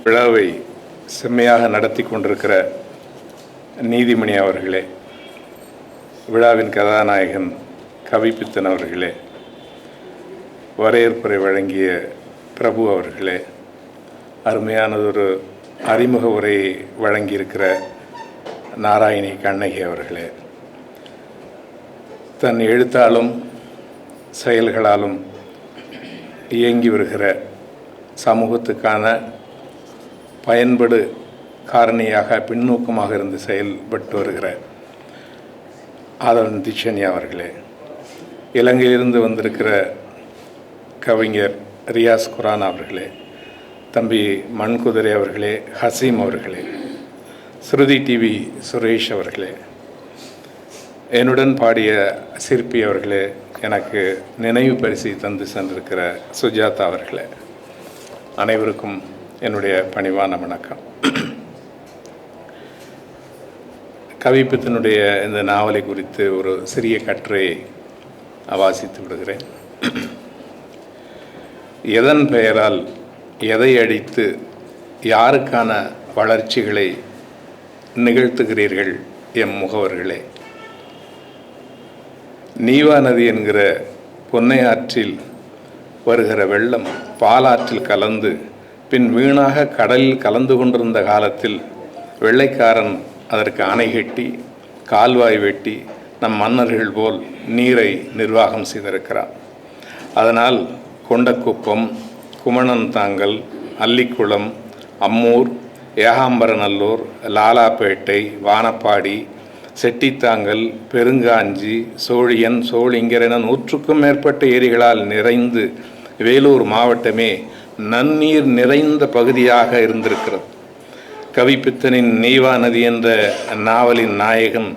விழாவை செம்மையாக நடத்தி கொண்டிருக்கிற நீதிமணி அவர்களே விழாவின் கதாநாயகன் கவிப்பித்தன் அவர்களே வரவேற்புரை வழங்கிய பிரபு அவர்களே அருமையானதொரு அறிமுக உரையை வழங்கியிருக்கிற நாராயணி கண்ணகி அவர்களே தன் எழுத்தாலும் செயல்களாலும் இயங்கி வருகிற சமூகத்துக்கான பயன்படு காரணியாக பின்னோக்கமாக இருந்து செயல்பட்டு வருகிற ஆதவன் திஷனி அவர்களே இலங்கையிலிருந்து வந்திருக்கிற கவிஞர் ரியாஸ் குரான் அவர்களே தம்பி மண்குதிரை அவர்களே ஹசீம் அவர்களே ஸ்ருதி டிவி சுரேஷ் அவர்களே என்னுடன் பாடிய சிற்பி அவர்களே எனக்கு நினைவு பரிசை தந்து சென்றிருக்கிற சுஜாதா அவர்களே அனைவருக்கும் என்னுடைய பணிவான வணக்கம். கவிப்பத்தினுடைய இந்த நாவலை குறித்து ஒரு சிறிய கட்டுரையை வாசித்து விடுகிறேன். எதன் பெயரால் எதை அடித்து யாருக்கான வளர்ச்சிகளை நிகழ்த்துகிறீர்கள் எம் முகவர்களே? நீவா நதி என்கிற பொன்னை ஆற்றில் வருகிற வெள்ளம் பாலாற்றில் கலந்து பின் வீணாக கடலில் கலந்து கொண்டிருந்த காலத்தில் வெள்ளைக்காரன் அதற்கு அணை கட்டி கால்வாய் வெட்டி நம் மன்னர்கள் போல் நீரை நிர்வாகம் செய்திருக்கிறார் அதனால் கொண்டக்குப்பம் குமணந்தாங்கல் அல்லிக்குளம் அம்மூர் ஏகாம்பரநல்லூர் லாலாப்பேட்டை வானப்பாடி செட்டித்தாங்கல் பெருங்காஞ்சி சோழியன் சோழிங்கர் என நூற்றுக்கும் மேற்பட்ட ஏரிகளால் நிறைந்து வேலூர் மாவட்டமே நன்னீர் நிறைந்த பகுதியாக இருந்திருக்கிறது. கவிப்பித்தனின் நீவா நதி என்ற நாவலின் நாயகன்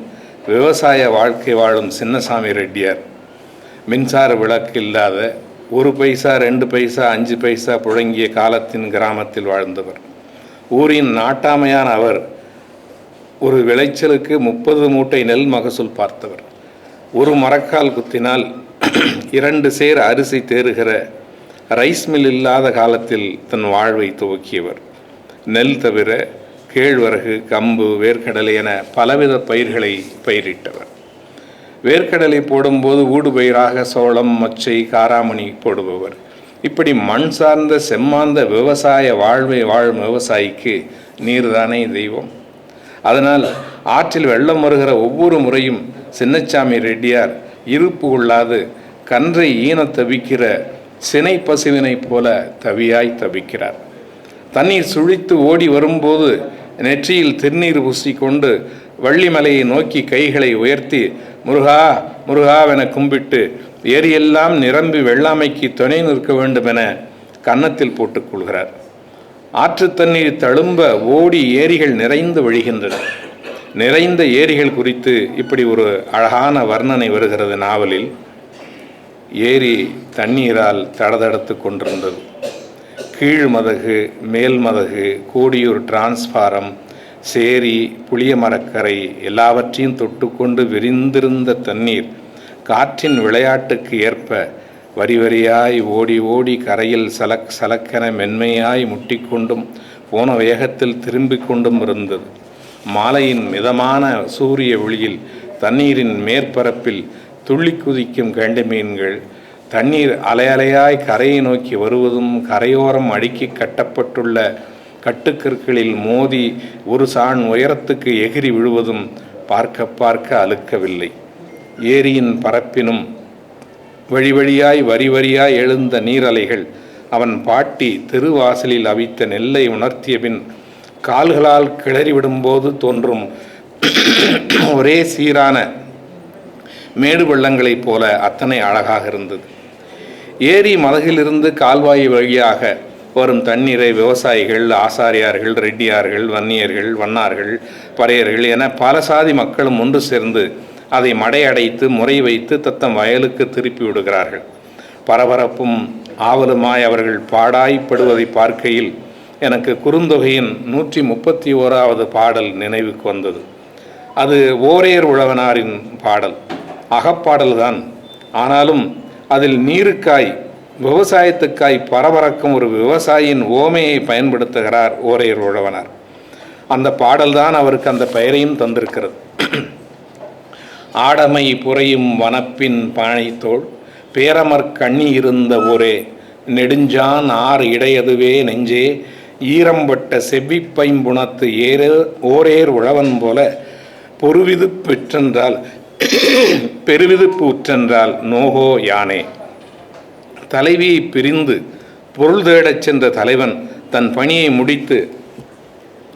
விவசாய வாழ்க்கை வாழும் சின்னசாமி ரெட்டியார். மின்சார விளக்கு இல்லாத ஒரு பைசா ரெண்டு பைசா அஞ்சு பைசா புழங்கிய காலத்தின் கிராமத்தில் வாழ்ந்தவர். ஊரின் நாட்டாமையான அவர் ஒரு விளைச்சலுக்கு முப்பது மூட்டை நெல் மகசூல் பார்த்தவர். ஒரு மரக்கால் குத்தினால் இரண்டு சேர் அரிசி தேறுகிற ரைஸ் மில் இல்லாத காலத்தில் தன் வாழ்வை துவக்கியவர். நெல் தவிர கேழ்வரகு கம்பு வேர்க்கடலை என பலவித பயிர்களை பயிரிட்டவர். வேர்க்கடலை போடும்போது ஊடு பயிராக சோளம் மொச்சை காராமணி போடுபவர். இப்படி மண் சார்ந்த செம்மாந்த விவசாய வாழ்வை வாழும் விவசாயிக்கு நீர்தானே தெய்வம்? அதனால் ஆற்றில் வெள்ளம் வருகிற ஒவ்வொரு முறையும் சின்னச்சாமி ரெட்டியார் இருப்பு கொள்ளாது கன்றை ஈன தவிக்கிற சினை பசுவினைப் போல தவியாய் தவிக்கிறார். தண்ணீர் சுழித்து ஓடி வரும்போது நெற்றியில் திருநீர் பூசிக்கொண்டு வள்ளிமலையை நோக்கி கைகளை உயர்த்தி முருகா முருகாவென கும்பிட்டு ஏரியெல்லாம் நிரம்பி வெள்ளாமைக்கு துணை நிற்க வேண்டும் என கன்னத்தில் போட்டுக்கொள்கிறார் ஆற்று தண்ணீர் தழும்ப ஓடி ஏரிகள் நிறைந்து வழிகின்றன. நிறைந்த ஏரிகள் குறித்து இப்படி ஒரு அழகான வர்ணனை வருகிறது நாவலில். ஏரி தண்ணீரால் தடதடத்து கொண்டிருந்தது. கீழ் மதகு மேல் மதகு கோடியூர் டிரான்ஸ்பாரம் சேரி புளிய மரக்கரை எல்லாவற்றையும் தொட்டுக்கொண்டு விரிந்திருந்த தண்ணீர் காற்றின் விளையாட்டுக்கு ஏற்ப வரி வரியாய் ஓடி ஓடி கரையில் சலக் சலக்கென மென்மையாய் முட்டிக்கொண்டும் போன வேகத்தில் திரும்பிக் கொண்டும் இருந்தது. மாலையின் மிதமான சூரிய ஒளியில் தண்ணீரின் மேற்பரப்பில் துள்ளி குதிக்கும் கண்டு மீன்கள் தண்ணீர் அலையலையாய் கரையை நோக்கி வருவதும் கரையோரம் அடுக்கி கட்டப்பட்டுள்ள கட்டுக்கற்களில் மோதி ஒரு சாண் உயரத்துக்கு எகிரி விழுவதும் பார்க்க பார்க்க அழுக்கவில்லை. ஏரியின் பரப்பினும் வழி வழியாய் வரி வரியாய் எழுந்த நீரலைகள். அவன் பாட்டி திருவாசலில் அவித்த நெல்லை உணர்த்திய பின் கால்களால் கிளறிவிடும்போது தோன்றும் ஒரே சீரான மேடு வெள்ளங்களைப் போல அத்தனை அழகாக இருந்தது. ஏரி மதகிலிருந்து கால்வாய் வழியாக வரும் தண்ணீரை விவசாயிகள் ஆசாரியார்கள் ரெட்டியார்கள் வன்னியர்கள் வண்ணார்கள் பறையர்கள் என பல சாதி மக்களும் ஒன்று சேர்ந்து அதை மடையடைத்து முறை வைத்து தத்தம் வயலுக்கு திருப்பி விடுகிறார்கள். பரபரப்பும் ஆவலுமாய் அவர்கள் பாடாய்ப்படுவதை பார்க்கையில் எனக்கு குறுந்தொகையின் நூற்றி முப்பத்தி ஓராவது பாடல் நினைவுக்கு வந்தது. அது ஓரையர் உழவனாரின் பாடல். அகப்பாடல்தான். ஆனாலும் அதில் நீருக்காய் விவசாயத்துக்காய் பரபரக்கும் ஒரு விவசாயியின் ஓமையை பயன்படுத்துகிறார் ஓரையர் உழவனார். அந்த பாடல்தான் அவருக்கு அந்த பெயரையும் தந்திருக்கிறது. ஆடமை புரையும் வனப்பின் பானைத்தோள் பேரமர் கண்ணி இருந்த ஒரே நெடுஞ்சான் ஆறு இடையதுவே நெஞ்சே ஈரம்பட்ட செவ்விப்பைம்புணத்து ஏரே ஓரேர் உழவன் போல பொறுவிது பெற்றென்றால் பெருவிதுப்பு உற்றென்றால் நோகோ யானே. தலைவியை பிரிந்து பொருள் தேடச் சென்ற தலைவன் தன் பணியை முடித்து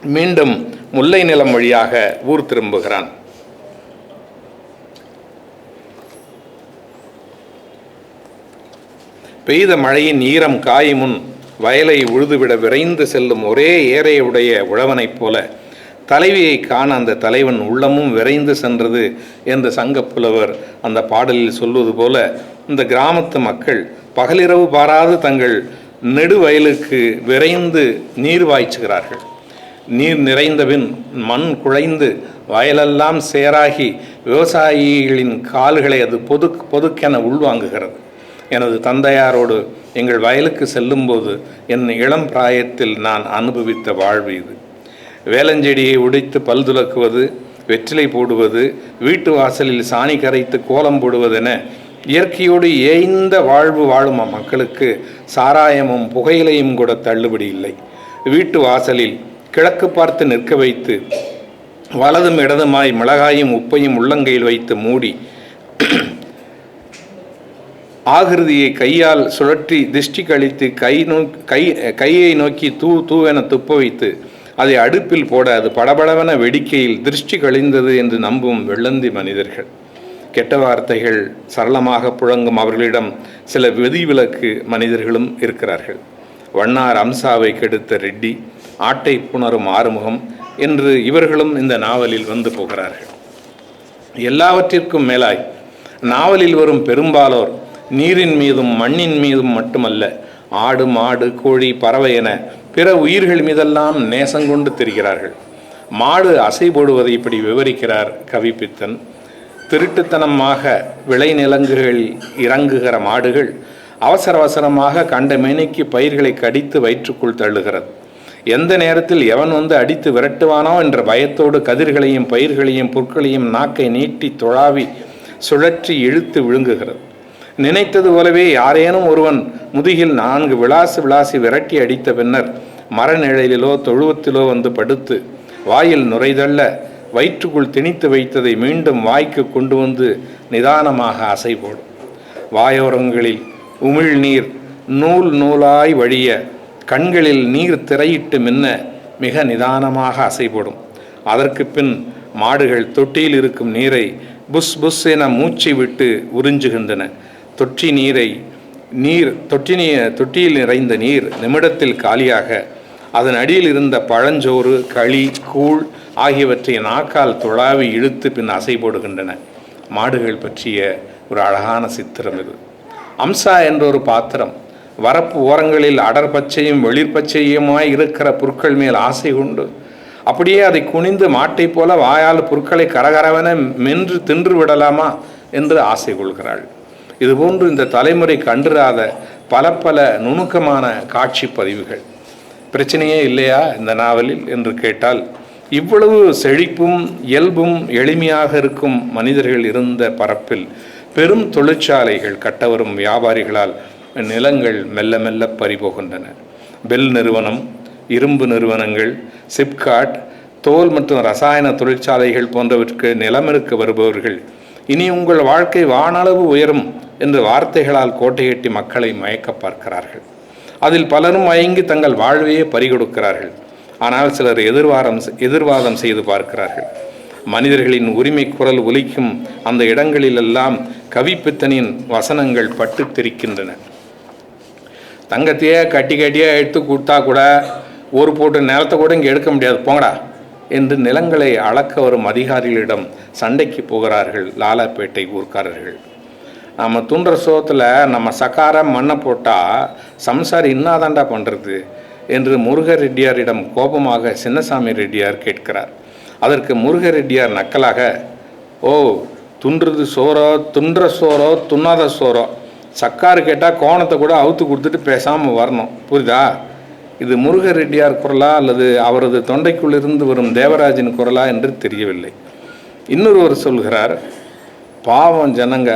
மீண்டும் முல்லை நிலம் வழியாக ஊர் திரும்புகிறான். பெய்த மழையின் ஈரம் காயும் முன் வயலை உழுதுவிட விரைந்து செல்லும் ஒரே ஏறையுடைய உழவனைப் போல தலைவியை காண அந்த தலைவன் உள்ளமும் விரைந்து சென்றது என்று சங்கப்புலவர் அந்த பாடலில் சொல்வது போல இந்த கிராமத்து மக்கள் பகலிரவு பாராது தங்கள் நெடுவயலுக்கு விரைந்து நீர் பாய்ச்சுகிறார்கள் நீர் நிறைந்தபின் மண் குழைந்து வயலெல்லாம் சேராகி விவசாயிகளின் கால்களை அது பொது பொதுக்கென உள்வாங்குகிறது. எனது தந்தையாரோடு எங்கள் வயலுக்கு செல்லும்போது என் இளம் பிராயத்தில் நான் அனுபவித்த வாழ்வு இது. வேலஞ்செடியை உடைத்து பல் துலக்குவது வெற்றிலை போடுவது வீட்டு வாசலில் சாணி கரைத்து கோலம் போடுவதென இயற்கையோடு ஏய்ந்த வாழ்வு வாழும் மக்களுக்கு சாராயமும் புகையிலையும் கூட தள்ளுபடி இல்லை. வீட்டு வாசலில் கிழக்கு பார்த்து நிற்க வைத்து வலதும் இடதுமாய் மிளகாயும் உப்பையும் உள்ளங்கையில் வைத்து மூடி ஆகிருதியை கையால் சுழற்றி திருஷ்டி கழித்து கை நோ கை கையை நோக்கி தூ தூவென துப்ப வைத்து அதை அடுப்பில் போட அது படபடவென வெடிக்கையில் திருஷ்டி கழிந்தது என்று நம்பும் வெள்ளந்தி மனிதர்கள். கெட்ட வார்த்தைகள் சரளமாக புழங்கும் அவர்களிடம் சில விதிவிலக்கு மனிதர்களும் இருக்கிறார்கள். வண்ணார் அம்சாவை கெடுத்த ரெட்டி ஆட்டை புணரும் ஆறுமுகம் என்று இவர்களும் இந்த நாவலில் வந்து போகிறார்கள். எல்லாவற்றிற்கும் மேலாய் நாவலில் வரும் பெரும்பாலோர் நீரின் மீதும் மண்ணின் மீதும் மட்டுமல்ல ஆடு மாடு கோழி பறவை என பிற உயிர்கள் மீதெல்லாம் நேசங்கொண்டு திரிகிறார்கள். மாடு அசை போடுவதை இப்படி விவரிக்கிறார் கவிப்பித்தன். திருட்டுத்தனமாக விளைநிலங்குகளில் இறங்குகிற மாடுகள் அவசர அவசரமாக கண்ட மேனிக்கு பயிர்களை கடித்து வயிற்றுக்குள் தள்ளுகிறது. எந்த நேரத்தில் எவன் வந்து அடித்து விரட்டுவானோ என்ற பயத்தோடு கதிர்களையும் பயிர்களையும் புற்களையும் நாக்கை நீட்டி தொழாவி சுழற்றி இழுத்து விழுங்குகிறது. நினைத்தது போலவே யாரேனும் ஒருவன் முதுகில் நான்கு விளாசு விளாசி விரட்டி அடித்த பின்னர் மரநிழலிலோ தொழுவத்திலோ வந்து படுத்து வாயில் நுரைதள்ள வயிற்றுக்குள் திணித்து வைத்ததை மீண்டும் வாய்க்கு கொண்டு வந்து நிதானமாக அசை போடும் வாயோரங்களில் உமிழ்நீர் நூல் நூலாய் வழிய கண்களில் நீர் திரையிட்டு மின்ன மிக நிதானமாக அசைபடும். அதற்கு பின் மாடுகள் தொட்டியில் இருக்கும் நீரை புஸ் புஸ் என மூச்சை விட்டு உறிஞ்சுகின்றன. தொட்டி நீரை நீர் தொட்டி நீ தொட்டியில் நிறைந்த நீர் நிமிடத்தில் காலியாக அதன் அடியில் இருந்த பழஞ்சோறு களி கூழ் ஆகியவற்றை நாக்கால் துழாவி இழுத்து பின் அசை போடுகின்றன. மாடுகள் பற்றிய ஒரு அழகான சித்திரம் இது. அம்சா என்ற ஒரு பாத்திரம். வரப்பு ஓரங்களில் அடர் பச்சையும் வெளிர் பச்சையுமாய் இருக்கிற புற்கள் மேல் ஆசை உண்டு. அப்படியே அதை குனிந்து மாட்டைப் போல வாயால் புற்களை கரகரவென மென்று தின்று விடலாமா என்று ஆசை கொள்கிறாள். இதுபோன்று இந்த தலைமுறை கண்டிராத பல பல நுணுக்கமான காட்சி பதிவுகள். பிரச்சனையே இல்லையா இந்த நாவலில் என்று கேட்டால் இவ்வளவு செழிப்பும் இயல்பும் எளிமையாக இருக்கும் மனிதர்கள் இருந்த பரப்பில் பெரும் தொழிற்சாலைகள் கட்டவரும் வியாபாரிகளால் நிலங்கள் மெல்ல மெல்ல பறிபோகின்றன. பெல் நிறுவனம் இரும்பு நிறுவனங்கள் சிப்காட் தோல் மற்றும் ரசாயன தொழிற்சாலைகள் போன்றவற்றுக்கு நிலமிருக்க வருபவர்கள் இனி உங்கள் வாழ்க்கை வானளவு உயரும் என்று வார்த்தைகளால் கோட்டையட்டி மக்களை மயக்க பார்க்கிறார்கள். அதில் பலரும் மயங்கி தங்கள் வாழ்வையே பறிகொடுக்கிறார்கள். ஆனால் சிலர் எதிர்வாரம் எதிர்வாதம் செய்து பார்க்கிறார்கள். மனிதர்களின் உரிமை குரல் ஒலிக்கும் அந்த இடங்களிலெல்லாம் கவிப்பித்தனின் வசனங்கள் பட்டு தெரிக்கின்றன. தங்கத்தையே கட்டி கட்டியாக எடுத்து கொடுத்தா கூட ஒரு போட்டு நிலத்தை கூட இங்கே எடுக்க முடியாது. போங்கடா. என்று நிலங்களை அளக்க வரும் அதிகாரிகளிடம் சண்டைக்கு போகிறார்கள் லாலாப்பேட்டை ஊர்க்காரர்கள். நம்ம துன்ற சோத்தில் நம்ம சக்கார மண்ணை போட்டால் சம்சாரி இன்னாதாண்டா பண்ணுறது என்று முருக ரெட்டியாரிடம் கோபமாக சின்னசாமி ரெட்டியார் கேட்கிறார். அதற்கு முருக ரெட்டியார் நக்கலாக ஓ துன்றது சோறோ துன்ற சோறோ துண்ணாத சோறோ. சக்காரு கேட்டால் கோணத்தை கூட அவுத்து கொடுத்துட்டு பேசாமல் வரணும். புரியுதா இது முருக ரெட்டியார் குரலா அல்லது அவரது தொண்டைக்குள்ளிருந்து வரும் தேவராஜின் குரலா என்று தெரியவில்லை. இன்னொருவர் சொல்கிறார் பாவம் ஜனங்க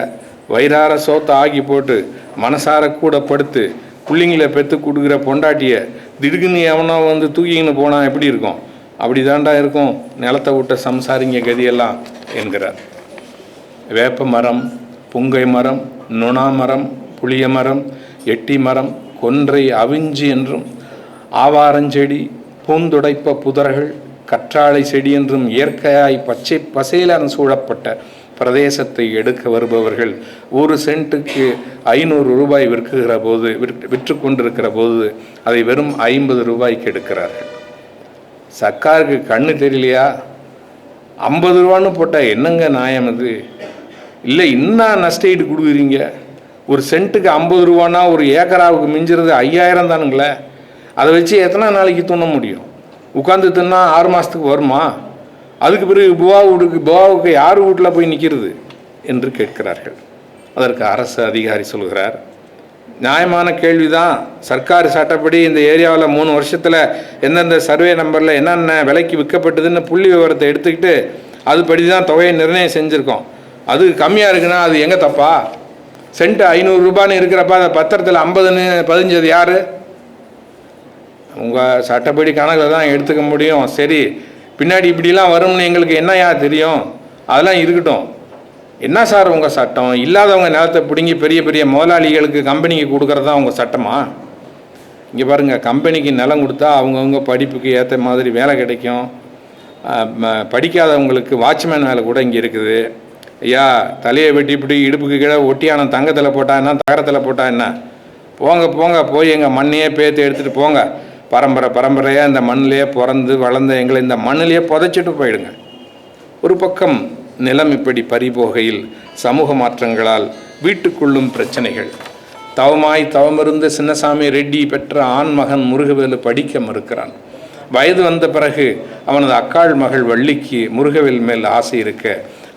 வயிறார சோத்தை ஆகி போட்டு மனசார கூட படுத்து பிள்ளைங்களை பெற்று கொடுக்குற பொண்டாட்டிய திடுக்குன்னு எவனோ வந்து தூக்கின்னு போனால் எப்படி இருக்கும்? அப்படி தாண்டா இருக்கும் நிலத்தை விட்ட சம்சாரிங்க கதியெல்லாம் என்கிறார். வேப்ப மரம் புங்கை மரம் நுணா மரம் புளிய மரம் எட்டி மரம் கொன்றை அவிஞ்சி என்றும் ஆவாரஞ்செடி பூந்துடைப்ப புதர்கள் கற்றாழை செடி என்றும் இயற்கையாய் பச்சை பசேலன் சூழப்பட்ட பிரதேசத்தை எடுக்க வருபவர்கள் ஒரு சென்ட்டுக்கு ஐநூறு ரூபாய் விற்குகிற போது விற்று விற்று கொண்டிருக்கிற போது அதை வெறும் ஐம்பது ரூபாய்க்கு எடுக்கிறார்கள். சர்க்காருக்கு கண்ணு தெரியலையா? ஐம்பது ரூபான்னு போட்டால் என்னங்க நியாயம் அது? இல்லை இன்னும் நஷ்டஈடு கொடுக்குறீங்க? ஒரு சென்ட்டுக்கு ஐம்பது ரூபானா ஒரு ஏக்கராவுக்கு மிஞ்சிறது ஐயாயிரம் தானுங்களே. அதை வச்சு எத்தனை நாளைக்கு துண்ண முடியும்? உட்காந்து தின்னா ஆறு மாதத்துக்கு வருமா? அதுக்கு பிறகு புவா வீட்டுக்கு புவாவுக்கு யார் வீட்டில் போய் நிற்கிறது என்று கேட்கிறார்கள். அதற்கு அரசு அதிகாரி சொல்கிறார் நியாயமான கேள்விதான். சர்க்கார் சட்டப்படி இந்த ஏரியாவில் மூணு வருஷத்தில் எந்தெந்த சர்வே நம்பரில் என்னென்ன விலைக்கு விற்கப்பட்டதுன்னு புள்ளி விவரத்தை எடுத்துக்கிட்டு அதுபடி தான் தொகையை நிர்ணயம் செஞ்சுருக்கோம். அது கம்மியாக இருக்குன்னா அது எங்கே தப்பா? சென்ட் ஐநூறு ரூபான்னு இருக்கிறப்ப அந்த பத்திரத்தில் ஐம்பதுன்னு பதிஞ்சது யார்? உங்கள் சட்டப்படி கணக்கில் தான் எடுத்துக்க முடியும். சரி பின்னாடி இப்படிலாம் வரும்னு எங்களுக்கு என்னையா தெரியும்? அதெல்லாம் இருக்கட்டும். என்ன சார் உங்கள் சட்டம்? இல்லாதவங்க நிலத்தை பிடுங்கி பெரிய பெரிய முதலாளிகளுக்கு கம்பெனிக்கு கொடுக்கறது தான் உங்கள் சட்டமா? இங்கே பாருங்கள் கம்பெனிக்கு நிலம் கொடுத்தா அவங்கவுங்க படிப்புக்கு ஏற்ற மாதிரி வேலை கிடைக்கும். படிக்காதவங்களுக்கு வாட்ச்மேன் வேலை கூட இங்கே இருக்குது. ஐயா தலையை வெட்டி இப்படி இடுப்புக்கு கீழே ஒட்டியான தங்கத்தில் போட்டா என்ன தகரத்தில் போட்டா என்ன? போங்க போங்க போய் எங்கள் மண்ணையே பேத்து எடுத்துகிட்டு போங்க. பரம்பரை பரம்பரையாக இந்த மண்ணிலேயே பிறந்து வளர்ந்த எங்களை இந்த மண்ணிலேயே புதைச்சிட்டு போயிடுங்க. ஒரு பக்கம் நிலம் இப்படி பறிபோகையில் சமூக மாற்றங்களால் வீட்டுக்குள்ளும் பிரச்சனைகள். தவமாய் தவமிருந்த சின்னசாமி ரெட்டி பெற்ற ஆண் மகன் முருகவேலு படிக்க மறுக்கிறான். வயது வந்த பிறகு அவனது அக்காள் மகள் வள்ளிக்கு முருகவேல் மேல் ஆசை இருக்க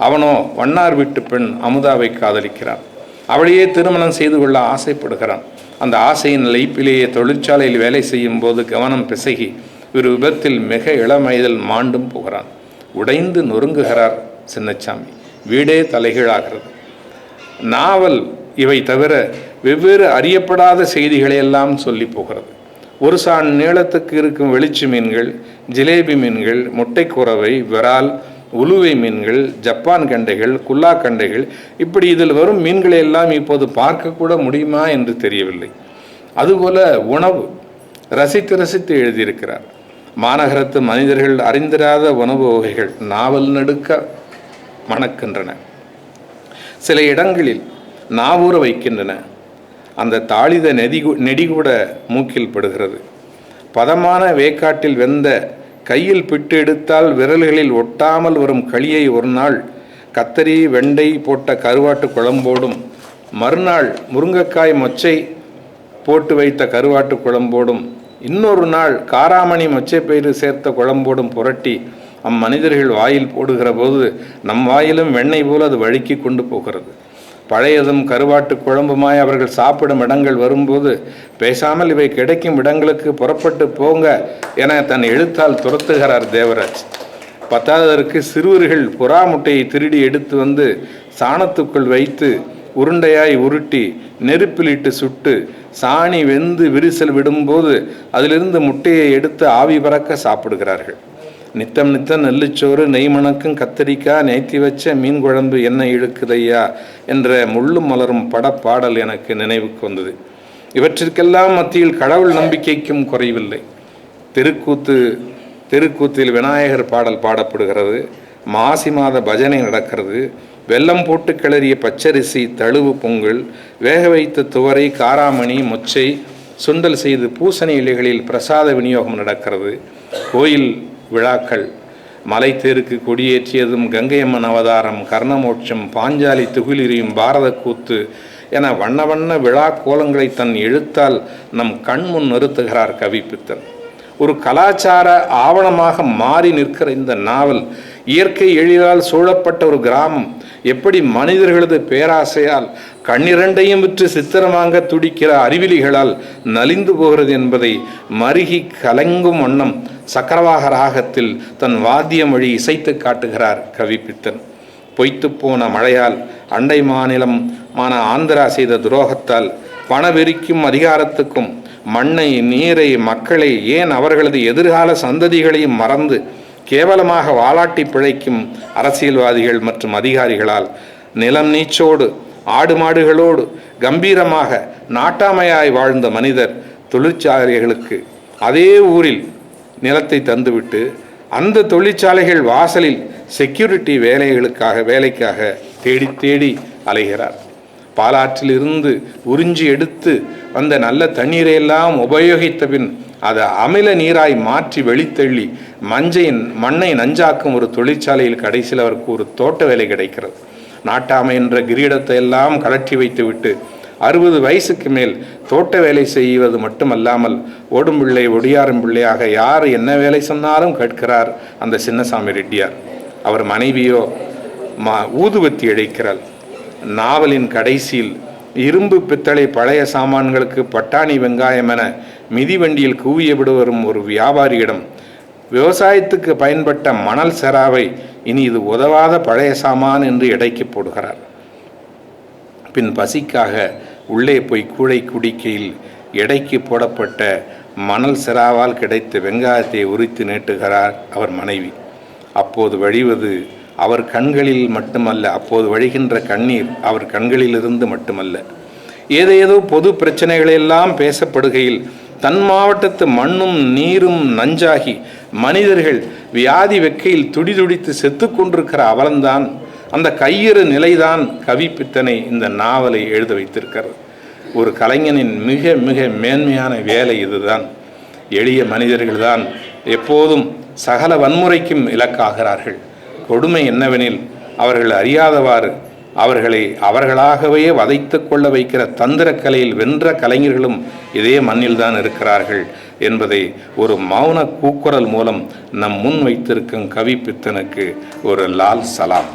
அவனோ வண்ணார் வீட்டு பெண் அமுதாவை காதலிக்கிறான். அவளையே திருமணம் செய்து கொள்ள ஆசைப்படுகிறான். அந்த ஆசையின் லைப்பிலேயே தொழிற்சாலையில் வேலை செய்யும் போது கவனம் பிசகி ஒரு விபத்தில் மிக இளமயதில் மாண்டும் போகிறான். உடைந்து நொறுங்குகிறார் சின்னச்சாமி. வீடே தலைகீழாகிறது. நாவல் இவை தவிர வெவ்வேறு அறியப்படாத செய்திகளை எல்லாம் சொல்லி போகிறது. ஒரு சான் நீளத்துக்கு இருக்கும் வெளிச்சு மீன்கள் ஜிலேபி மீன்கள் முட்டைக்குறவை விரால் உலுவை மீன்கள் ஜப்பான் கண்டைகள் குல்லா கண்டைகள் இப்படி இதில் வரும் மீன்களை எல்லாம் இப்போது பார்க்கக்கூட முடியுமா என்று தெரியவில்லை. அதுபோல உணவு ரசித்து ரசித்து எழுதியிருக்கிறார். மாநகரத்து மனிதர்கள் அறிந்திராத உணவு வகைகள் நாவல் நடுக்க மணக்கின்றன. சில இடங்களில் நாவூற வைக்கின்றன. அந்த தாளித நெதி நெடி கூட மூக்கில் படுகிறது. பதமான வேக்காட்டில் வெந்த கையில் பிட்டு எடுத்தால் விரல்களில் ஒட்டாமல் வரும் களியை ஒரு நாள் கத்தரி வெண்டை போட்ட கருவாட்டு குழம்போடும் மறுநாள் முருங்கைக்காய் மொச்சை போட்டு வைத்த கருவாட்டு குழம்போடும் இன்னொரு நாள் காராமணி மொச்சைப்பயிறு சேர்த்த குழம்போடும் புரட்டி அம்மனிதர்கள் வாயில் போடுகிற போது நம் வாயிலும் வெண்ணெய் போல் அது வழுக்கி கொண்டு போகிறது. பழையதும் கருவாட்டு குழம்புமாய் அவர்கள் சாப்பிடும் இடங்கள் வரும்போது பேசாமல் இவை கிடைக்கும் இடங்களுக்கு புறப்பட்டு போங்க என தன் எழுத்தால் துரத்துகிறார் தேவராஜ். பத்தாததற்கு சிறுவர்கள் புறா முட்டையை திருடி எடுத்து வந்து சாணத்துக்குள் வைத்து உருண்டையாய் உருட்டி நெருப்பிலிட்டு சுட்டு சாணி வெந்து விரிசல் விடும்போது அதிலிருந்து முட்டையை எடுத்து ஆவி பறக்க சாப்பிடுகிறார்கள். நித்தம் நித்தம் நெல்லுச்சோறு நெய் மணக்கும் கத்தரிக்காய் நேத்தி வச்ச மீன் குழம்பு என்ன இழுக்குதையா? என்ற முள்ளும் மலரும் படப்பாடல் எனக்கு நினைவுக்கு வந்தது. இவற்றிற்கெல்லாம் மத்தியில் கடவுள் நம்பிக்கைக்கும் குறைவில்லை. தெருக்கூத்து தெருக்கூத்தில் விநாயகர் பாடல் பாடப்படுகிறது. மாசி மாத பஜனை நடக்கிறது. வெல்லம் போட்டு கிளறிய பச்சரிசி தழுவு பொங்கல் வேக வைத்த துவரை காராமணி மொச்சை சுண்டல் செய்து பூசணி இலைகளில் பிரசாத விநியோகம் நடக்கிறது. கோயில் விழாக்கள். மலை தேருக்கு கொடியேற்றியதும் கங்கையம்மன் அவதாரம் கர்ணமோட்சம் பாஞ்சாலி துகிலிரியும் பாரத கூத்து என வண்ண வண்ண விழா கோலங்களை தன் எழுத்தால் நம் கண் முன் நிறுத்துகிறார் கவிப்பித்தன். ஒரு கலாச்சார ஆவணமாக மாறி நிற்கிற இந்த நாவல் இயற்கை எழிலால் சூழப்பட்ட ஒரு கிராமம். எப்படி மனிதர்களது பேராசையால் கண்ணிரண்டையும் விற்று சித்திரமாங்க துடிக்கிற அறிவிலிகளால் நலிந்து போகிறது என்பதை மருகி கலங்கும் வண்ணம் சக்கரவாக ராகத்தில் தன் வாத்திய மொழி இசைத்து காட்டுகிறார் கவிப்பித்தன் பொய்த்து போன மழையால் அண்டை மாநிலம் மான ஆந்திரா செய்த துரோகத்தால் பணவெறிக்கும் அதிகாரத்துக்கும் மண்ணை நீரை மக்களை ஏன் அவர்களது எதிர்கால சந்ததிகளையும் மறந்து கேவலமாக வாலாட்டி பிழைக்கும் அரசியல்வாதிகள் மற்றும் அதிகாரிகளால் நிலம் நீச்சோடு ஆடு மாடுகளோடு கம்பீரமாக நாட்டாமையாய் வாழ்ந்த மனிதர் தொழிற்சாலைகளுக்கு அதே ஊரில் நிலத்தை தந்துவிட்டு அந்த தொழிற்சாலைகள் வாசலில் செக்யூரிட்டி வேலைகளுக்காக வேலைக்காக தேடி தேடி அலைகிறார். பாலாற்றிலிருந்து உறிஞ்சி எடுத்து வந்த நல்ல தண்ணீரை எல்லாம் உபயோகித்த பின் அதை அமில நீராய் மாற்றி வெளித்தள்ளி மஞ்சையின் மண்ணை நஞ்சாக்கும் ஒரு தொழிற்சாலையில் கடைசியில் அவருக்கு ஒரு தோட்ட வேலை கிடைக்கிறது. நாட்டாமை என்ற கிரீடத்தை எல்லாம் கலற்றி வைத்துவிட்டு அறுபது வயசுக்கு மேல் தோட்ட வேலை செய்வது மட்டுமல்லாமல் ஓடும் பிள்ளை ஒடியாரும் பிள்ளையாக யார் என்ன வேலை சொன்னாலும் கேட்கிறார் அந்த சின்னசாமி ரெட்டியார். அவர் மனைவியோ மா ஊதுவத்தி இழைக்கிறாள். நாவலின் கடைசியில் இரும்பு பித்தளை பழைய சாமான்களுக்கு பட்டாணி வெங்காயம் என மிதிவண்டியில் கூவியபடி வரும் ஒரு வியாபாரியிடம் விவசாயத்துக்கு பயன்பட்ட மணல் செராவை இனி இது உதவாத பழைய சாமான் என்று எடைக்கு போடுகிறார். பின் பசிக்காக உள்ளே போய் கூழை குடிக்கையில் எடைக்கு போடப்பட்ட மணல் சிராவால் கிடைத்த வெங்காயத்தை உரித்து நீட்டுகிறார் அவர் மனைவி. அப்போது வழிவது அவர் கண்களில் மட்டுமல்ல அப்போது வழிகின்ற கண்ணீர் அவர் கண்களிலிருந்து மட்டுமல்ல. ஏதேதோ பொது பிரச்சனைகளெல்லாம் பேசப்படுகையில் தன் மாவட்டத்து மண்ணும் நீரும் நஞ்சாகி மனிதர்கள் வியாதி வெக்கையில் துடிதுடித்து செத்து கொண்டிருக்கிற அவலந்தான் அந்த கையிறு நிலைதான் கவிப்பித்தனை இந்த நாவலை எழுத வைத்திருக்கிறது. ஒரு கலைஞனின் மிக மிக மேன்மையான வேலை இதுதான். எளிய மனிதர்கள்தான் எப்போதும் சகல வன்முறைக்கும் இலக்காகிறார்கள். கொடுமை என்னவெனில் அவர்கள் அறியாதவாறு அவர்களை அவர்களாகவே வதைத்து கொள்ள வைக்கிற தந்திரக்கலையில் வென்ற கலைஞர்களும் இதே மண்ணில்தான் இருக்கிறார்கள் என்பதை ஒரு மௌன கூக்குரல் மூலம் நம் முன் வைத்திருக்கும் கவி பித்தனுக்கு ஒரு லால் சலாம்.